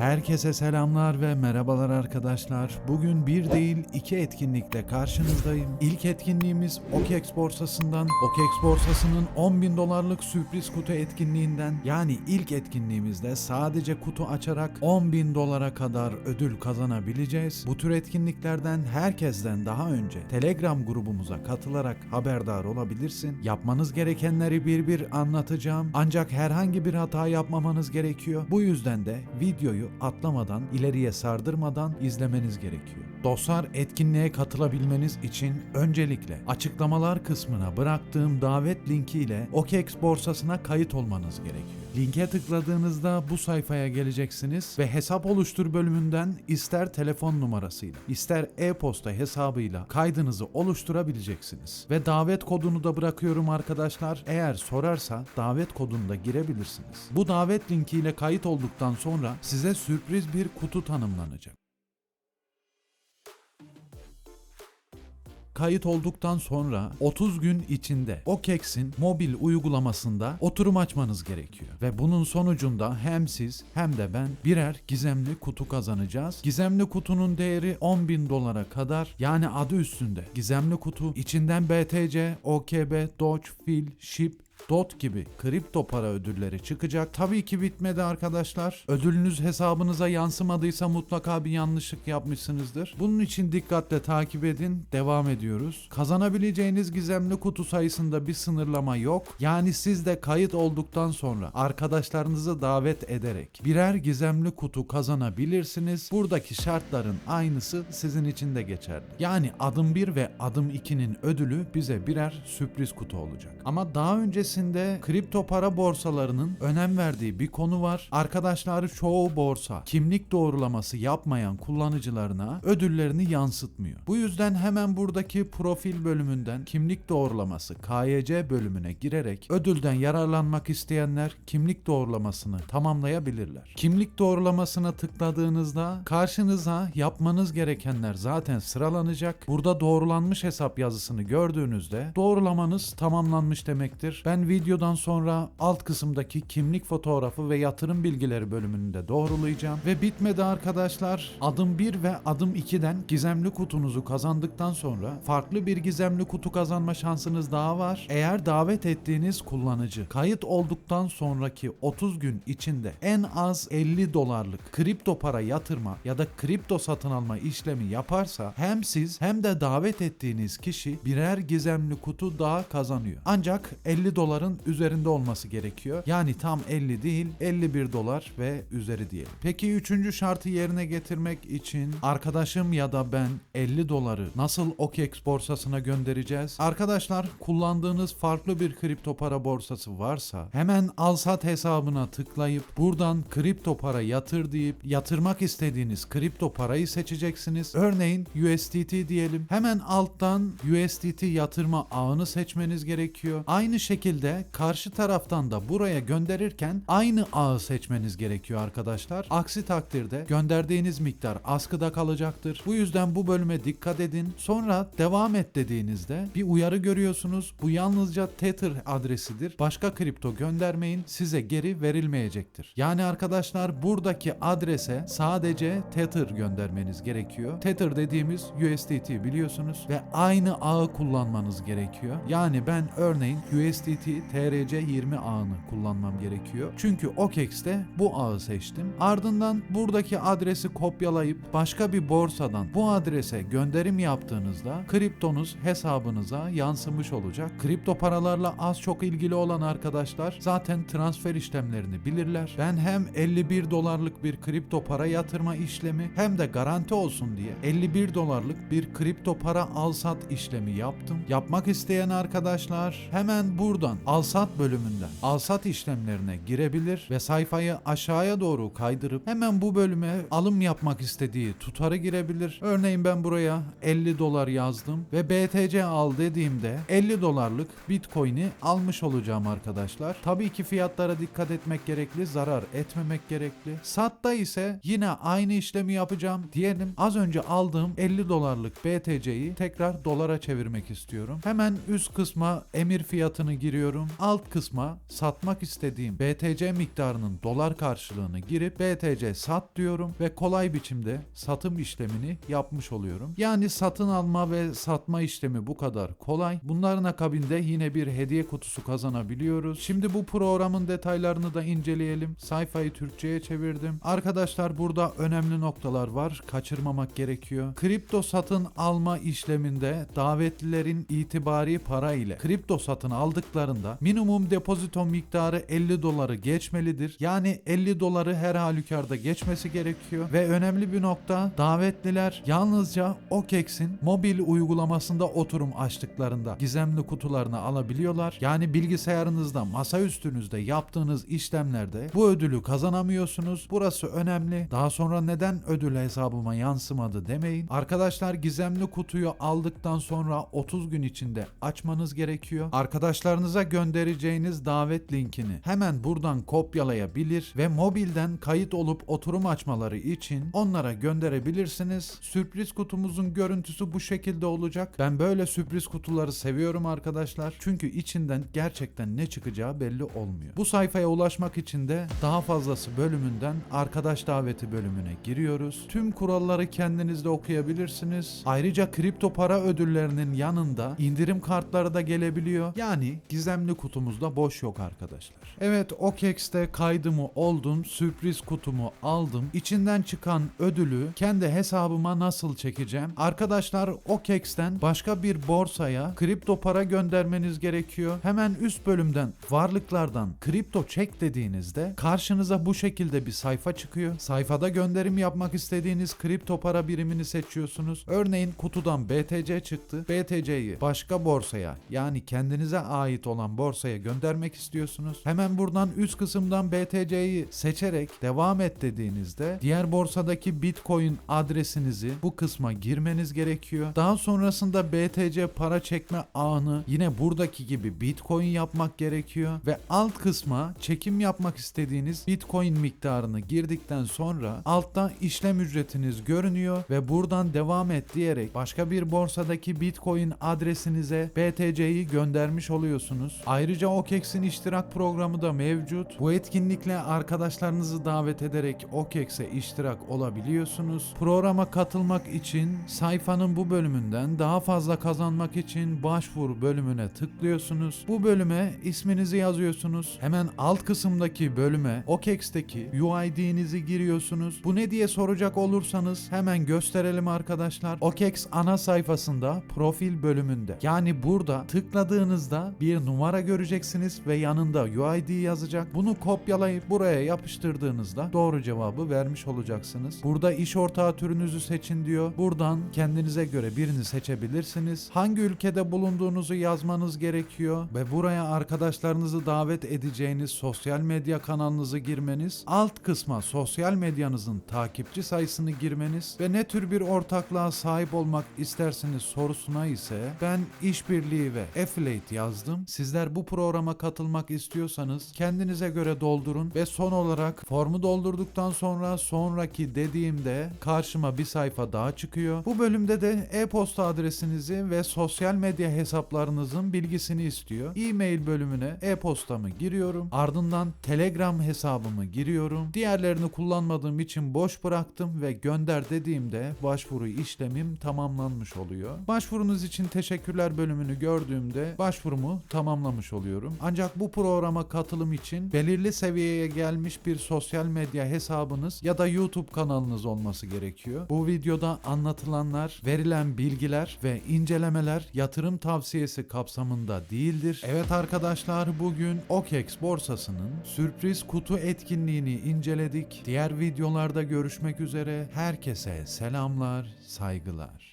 Herkese selamlar ve merhabalar arkadaşlar. Bugün bir değil iki etkinlikle karşınızdayım. İlk etkinliğimiz OKEX borsasından, OKEX borsasının 10 bin dolarlık sürpriz kutu etkinliğinden yani ilk etkinliğimizde sadece kutu açarak 10 bin dolara kadar ödül kazanabileceğiz. Bu tür etkinliklerden herkesten daha önce Telegram grubumuza katılarak haberdar olabilirsin. Yapmanız gerekenleri bir bir anlatacağım. Ancak herhangi bir hata yapmamanız gerekiyor. Bu yüzden de videoyu atlamadan, ileriye sardırmadan izlemeniz gerekiyor. Dostlar etkinliğe katılabilmeniz için öncelikle açıklamalar kısmına bıraktığım davet linki ile OKEX borsasına kayıt olmanız gerekiyor. Linke tıkladığınızda bu sayfaya geleceksiniz ve hesap oluştur bölümünden ister telefon numarasıyla, ister e-posta hesabıyla kaydınızı oluşturabileceksiniz. Ve davet kodunu da bırakıyorum arkadaşlar. Eğer sorarsa davet kodunu da girebilirsiniz. Bu davet linkiyle kayıt olduktan sonra size sürpriz bir kutu tanımlanacak. Kayıt olduktan sonra 30 gün içinde OKEX'in mobil uygulamasında oturum açmanız gerekiyor. Ve bunun sonucunda hem siz hem de ben birer gizemli kutu kazanacağız. Gizemli kutunun değeri 10 bin dolara kadar yani adı üstünde. Gizemli kutu içinden BTC, OKB, Doge, Fil, SHIB, DOT gibi kripto para ödülleri çıkacak. Tabii ki bitmedi arkadaşlar. Ödülünüz hesabınıza yansımadıysa mutlaka bir yanlışlık yapmışsınızdır. Bunun için dikkatle takip edin. Devam ediyoruz. Kazanabileceğiniz gizemli kutu sayısında bir sınırlama yok. Yani siz de kayıt olduktan sonra arkadaşlarınızı davet ederek birer gizemli kutu kazanabilirsiniz. Buradaki şartların aynısı sizin için de geçerli. Yani adım 1 ve adım 2'nin ödülü bize birer sürpriz kutu olacak. Ama daha öncesinde kripto para borsalarının önem verdiği bir konu var. Arkadaşlar çoğu borsa kimlik doğrulaması yapmayan kullanıcılarına ödüllerini yansıtmıyor. Bu yüzden hemen buradaki profil bölümünden kimlik doğrulaması KYC bölümüne girerek ödülden yararlanmak isteyenler kimlik doğrulamasını tamamlayabilirler. Kimlik doğrulamasına tıkladığınızda karşınıza yapmanız gerekenler zaten sıralanacak. Burada doğrulanmış hesap yazısını gördüğünüzde doğrulamanız tamamlanmış demektir. Ben videodan sonra alt kısımdaki kimlik fotoğrafı ve yatırım bilgileri bölümünde doğrulayacağım. Ve bitmedi arkadaşlar. Adım 1 ve adım 2'den gizemli kutunuzu kazandıktan sonra farklı bir gizemli kutu kazanma şansınız daha var. Eğer davet ettiğiniz kullanıcı kayıt olduktan sonraki 30 gün içinde en az 50 dolarlık kripto para yatırma ya da kripto satın alma işlemi yaparsa hem siz hem de davet ettiğiniz kişi birer gizemli kutu daha kazanıyor. Ancak 50 doların üzerinde olması gerekiyor. Yani tam 50 değil 51 dolar ve üzeri diyelim. Peki üçüncü şartı yerine getirmek için arkadaşım ya da ben 50 doları nasıl OKEX borsasına göndereceğiz? Arkadaşlar kullandığınız farklı bir kripto para borsası varsa hemen alsat hesabına tıklayıp buradan kripto para yatır deyip yatırmak istediğiniz kripto parayı seçeceksiniz. Örneğin USDT diyelim. Hemen alttan USDT yatırma ağını seçmeniz gerekiyor. Aynı şekilde karşı taraftan da buraya gönderirken aynı ağı seçmeniz gerekiyor arkadaşlar. Aksi takdirde gönderdiğiniz miktar askıda kalacaktır. Bu yüzden bu bölüme dikkat edin. Sonra devam et dediğinizde bir uyarı görüyorsunuz. Bu yalnızca Tether adresidir. Başka kripto göndermeyin. Size geri verilmeyecektir. Yani arkadaşlar buradaki adrese sadece Tether göndermeniz gerekiyor. Tether dediğimiz USDT biliyorsunuz ve aynı ağı kullanmanız gerekiyor. Yani ben örneğin USDT TRC20 ağını kullanmam gerekiyor. Çünkü OKEX'te bu ağı seçtim. Ardından buradaki adresi kopyalayıp başka bir borsadan bu adrese gönderim yaptığınızda kriptonuz hesabınıza yansımış olacak. Kripto paralarla az çok ilgili olan arkadaşlar zaten transfer işlemlerini bilirler. Ben hem 51 dolarlık bir kripto para yatırma işlemi hem de garanti olsun diye 51 dolarlık bir kripto para alsat işlemi yaptım. Yapmak isteyen arkadaşlar hemen buradan alsat bölümünden alsat işlemlerine girebilir ve sayfayı aşağıya doğru kaydırıp hemen bu bölüme alım yapmak istediği tutarı girebilir. Örneğin ben buraya 50 dolar yazdım ve BTC al dediğimde 50 dolarlık Bitcoin'i almış olacağım arkadaşlar. Tabii ki fiyatlara dikkat etmek gerekli, zarar etmemek gerekli. Satta ise yine aynı işlemi yapacağım. Diyelim az önce aldığım 50 dolarlık BTC'yi tekrar dolara çevirmek istiyorum. Hemen üst kısma emir fiyatını giriyorum giriyorum. Alt kısma satmak istediğim BTC miktarının dolar karşılığını girip BTC sat diyorum ve kolay biçimde satım işlemini yapmış oluyorum. Yani satın alma ve satma işlemi bu kadar kolay. Bunların akabinde yine bir hediye kutusu kazanabiliyoruz. Şimdi bu programın detaylarını da inceleyelim. Sayfayı Türkçe'ye çevirdim. Arkadaşlar burada önemli noktalar var. Kaçırmamak gerekiyor. Kripto satın alma işleminde davetlilerin itibari para ile kripto satın aldıklarında minimum depozito miktarı 50 doları geçmelidir. Yani 50 doları her halükarda geçmesi gerekiyor ve önemli bir nokta davetliler yalnızca OKEX'in mobil uygulamasında oturum açtıklarında gizemli kutularını alabiliyorlar. Yani bilgisayarınızda, masa üstünüzde yaptığınız işlemlerde bu ödülü kazanamıyorsunuz. Burası önemli. Daha sonra neden ödül hesabıma yansımadı demeyin. Arkadaşlar gizemli kutuyu aldıktan sonra 30 gün içinde açmanız gerekiyor. Arkadaşlarınıza göndereceğiniz davet linkini hemen buradan kopyalayabilir ve mobilden kayıt olup oturum açmaları için onlara gönderebilirsiniz. Sürpriz kutumuzun görüntüsü bu şekilde olacak. Ben böyle sürpriz kutuları seviyorum arkadaşlar. Çünkü içinden gerçekten ne çıkacağı belli olmuyor. Bu sayfaya ulaşmak için de daha fazlası bölümünden arkadaş daveti bölümüne giriyoruz. Tüm kuralları kendiniz de okuyabilirsiniz. Ayrıca kripto para ödüllerinin yanında indirim kartları da gelebiliyor. Yani gizemli kutumuzda boş yok arkadaşlar. Evet OKEX'te kaydımı oldum. Sürpriz kutumu aldım. İçinden çıkan ödülü kendi hesabıma nasıl çekeceğim? Arkadaşlar OKEX'ten başka bir borsaya kripto para göndermeniz gerekiyor. Hemen üst bölümden varlıklardan kripto çek dediğinizde karşınıza bu şekilde bir sayfa çıkıyor. Sayfada gönderim yapmak istediğiniz kripto para birimini seçiyorsunuz. Örneğin kutudan BTC çıktı. BTC'yi başka borsaya yani kendinize ait olan borsaya göndermek istiyorsunuz. Hemen buradan üst kısımdan BTC'yi seçerek devam et dediğinizde diğer borsadaki Bitcoin adresinizi bu kısma girmeniz gerekiyor. Daha sonrasında BTC para çekme ağını yine buradaki gibi Bitcoin yapmak gerekiyor ve alt kısma çekim yapmak istediğiniz Bitcoin miktarını girdikten sonra altta işlem ücretiniz görünüyor ve buradan devam et diyerek başka bir borsadaki Bitcoin adresinize BTC'yi göndermiş oluyorsunuz. Ayrıca OKEX'in iştirak programı da mevcut. Bu etkinlikle arkadaşlarınızı davet ederek OKEX'e iştirak olabiliyorsunuz. Programa katılmak için sayfanın bu bölümünden daha fazla kazanmak için başvur bölümüne tıklıyorsunuz. Bu bölüme isminizi yazıyorsunuz. Hemen alt kısımdaki bölüme OKEX'teki UID'nizi giriyorsunuz. Bu ne diye soracak olursanız hemen gösterelim arkadaşlar. OKEX ana sayfasında profil bölümünde. Yani burada tıkladığınızda bir numara göreceksiniz ve yanında UID yazacak. Bunu kopyalayıp buraya yapıştırdığınızda doğru cevabı vermiş olacaksınız. Burada iş ortağı türünüzü seçin diyor. Buradan kendinize göre birini seçebilirsiniz. Hangi ülkede bulunduğunuzu yazmanız gerekiyor ve buraya arkadaşlarınızı davet edeceğiniz sosyal medya kanalınızı girmeniz, alt kısma sosyal medyanızın takipçi sayısını girmeniz ve ne tür bir ortaklığa sahip olmak istersiniz sorusuna ise ben işbirliği ve affiliate yazdım. Sizler bu programa katılmak istiyorsanız kendinize göre doldurun ve son olarak formu doldurduktan sonra sonraki dediğimde karşıma bir sayfa daha çıkıyor. Bu bölümde de e-posta adresinizi ve sosyal medya hesaplarınızın bilgisini istiyor. E-mail bölümüne e-postamı giriyorum. Ardından Telegram hesabımı giriyorum. Diğerlerini kullanmadığım için boş bıraktım ve gönder dediğimde başvuru işlemim tamamlanmış oluyor. Başvurunuz için teşekkürler bölümünü gördüğümde başvurumu tamamlamış oluyorum. Ancak bu programa katılım için belirli seviyeye gelmiş bir sosyal medya hesabınız ya da YouTube kanalınız olması gerekiyor. Bu videoda anlatılanlar, verilen bilgiler ve incelemeler yatırım tavsiyesi kapsamında değildir. Evet arkadaşlar bugün OKEX borsasının sürpriz kutu etkinliğini inceledik. Diğer videolarda görüşmek üzere. Herkese selamlar, saygılar.